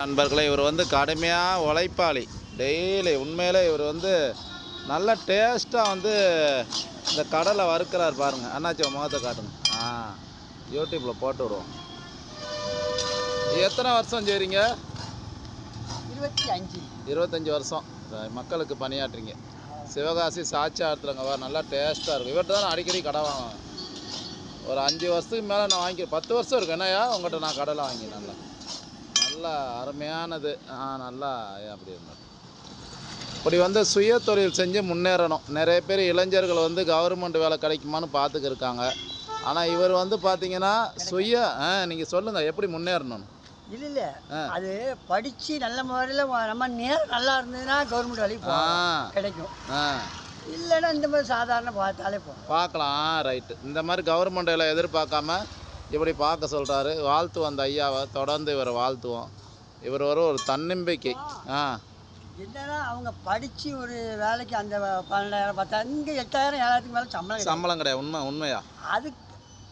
நண்பர்களே இவர் வந்து கடுமையாக உழைப்பாளி. டெய்லி உண்மையிலே இவர் வந்து நல்ல டேஸ்ட்டாக வந்து இந்த கடலை வறுக்கிறார் பாருங்க. அண்ணாச்சி முகத்தை காட்டுங்க. ஆ யூடியூப்பில் போட்டு விடுவோம். எத்தனை வருஷம் செய்கிறீங்க இருபத்தி அஞ்சு. இருபத்தஞ்சி வருஷம். மக்களுக்கு பணியாற்றுறீங்க. சிவகாசி சாட்சி ஆற்றுறங்க வா நல்லா டேஸ்ட்டாக இருக்கும். இவர்கிட்ட தான் அடிக்கடி கடை வாங்குவேன். ஒரு அஞ்சு வருஷத்துக்கு மேலே நான் வாங்கி பத்து வருஷம் இருக்கு. என்னையா உங்கள்கிட்ட நான் கடலை வாங்கி நல்லா. நல்லா அருமையானது. நல்லா அப்படி இருந்தார் இப்படி வந்து சுய தொழில் செஞ்சு முன்னேறணும். நிறைய பேர் இளைஞர்கள் வந்து கவர்மெண்ட் வேலை கிடைக்குமான்னு பார்த்துக்கு இருக்காங்க. ஆனால் இவர் வந்து பார்த்தீங்கன்னா சுய ஆ நீங்கள் சொல்லுங்கள் எப்படி முன்னேறணும்? இல்ல இல்ல. அது படிச்சு நல்ல முறையில் நம்ம நேரம் நல்லா இருந்ததுன்னா கவர்மெண்ட் வேலைக்கு கிடைக்கும். இல்லைன்னா இந்த மாதிரி சாதாரண பார்த்தாலே போதும். பார்க்கலாம் ரைட்டு இந்த மாதிரி கவர்மெண்ட் வேலை எதிர்பார்க்காம இப்படி பார்க்க சொல்கிறாரு வாழ்த்துவோம் அந்த ஐயாவை தொடர்ந்து இவரை வாழ்த்துவோம். இவர் ஒரு ஒரு தன்னம்பிக்கை. ஆ. என்னன்னா அவங்க படிச்சு ஒரு வேலைக்கு அந்த பன்னெண்டாயிரம் பத்தாயிரம் இங்கே எட்டாயிரம் ஏழாயிரத்துக்கு மேலே சம்பளம். சம்பளம் கிடையாது. உண்மை உண்மையா? அதுக்கு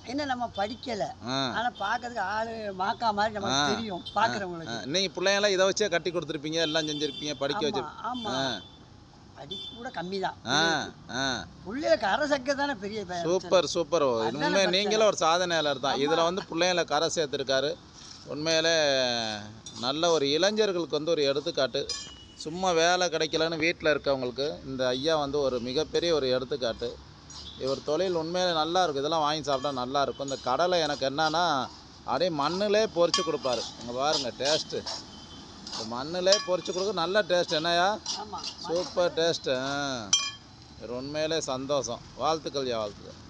என்ன நம்ம படிக்கலை. ஆனால் பார்க்கறதுக்கு ஆளு மாக்கா மாதிரி நமக்கு ஆ. தெரியும் பார்க்குறவங்களுக்கு. நீங்கள் பிள்ளைங்களாம் இதை வச்சே கட்டி கொடுத்துருப்பீங்க எல்லாம் செஞ்சுருப்பீங்க படிக்க வச்சு ஆமா. கூட கம்மி தான் பிள்ளைகளுக்கு கரை சக்க தானே பெரிய சூப்பர் சூப்பர். அதானே உண்மை பிரச்சனை. நீங்களும் ஒரு சாதனையாளர் தான். இதில் வந்து பிள்ளைங்களை கரை சேர்த்துருக்காரு. உண்மையிலே நல்ல ஒரு இளைஞர்களுக்கு வந்து ஒரு எடுத்துக்காட்டு. சும்மா வேலை கிடைக்கலன்னு வீட்டில் இருக்கவங்களுக்கு இந்த ஐயா வந்து ஒரு மிகப்பெரிய ஒரு எடுத்துக்காட்டு. இவர் தொழில் உண்மையிலே நல்லா இருக்கும். இதெல்லாம் வாங்கி சாப்பிட்டா நல்லா இருக்கும். இந்த கடலை எனக்கு என்னன்னா அப்படியே மண்ணிலே பொரிச்சு கொடுப்பாரு. இங்கே பாருங்க டேஸ்ட்டு மண்ணிலே பொரிச்சு கொடுக்க நல்ல டேஸ்ட் என்னய்யா? ஆமா. சூப்பர் டேஸ்ட்டு உண்மையிலே சந்தோஷம். வாழ்த்துக்கள் யா வாழ்த்துக்கள்.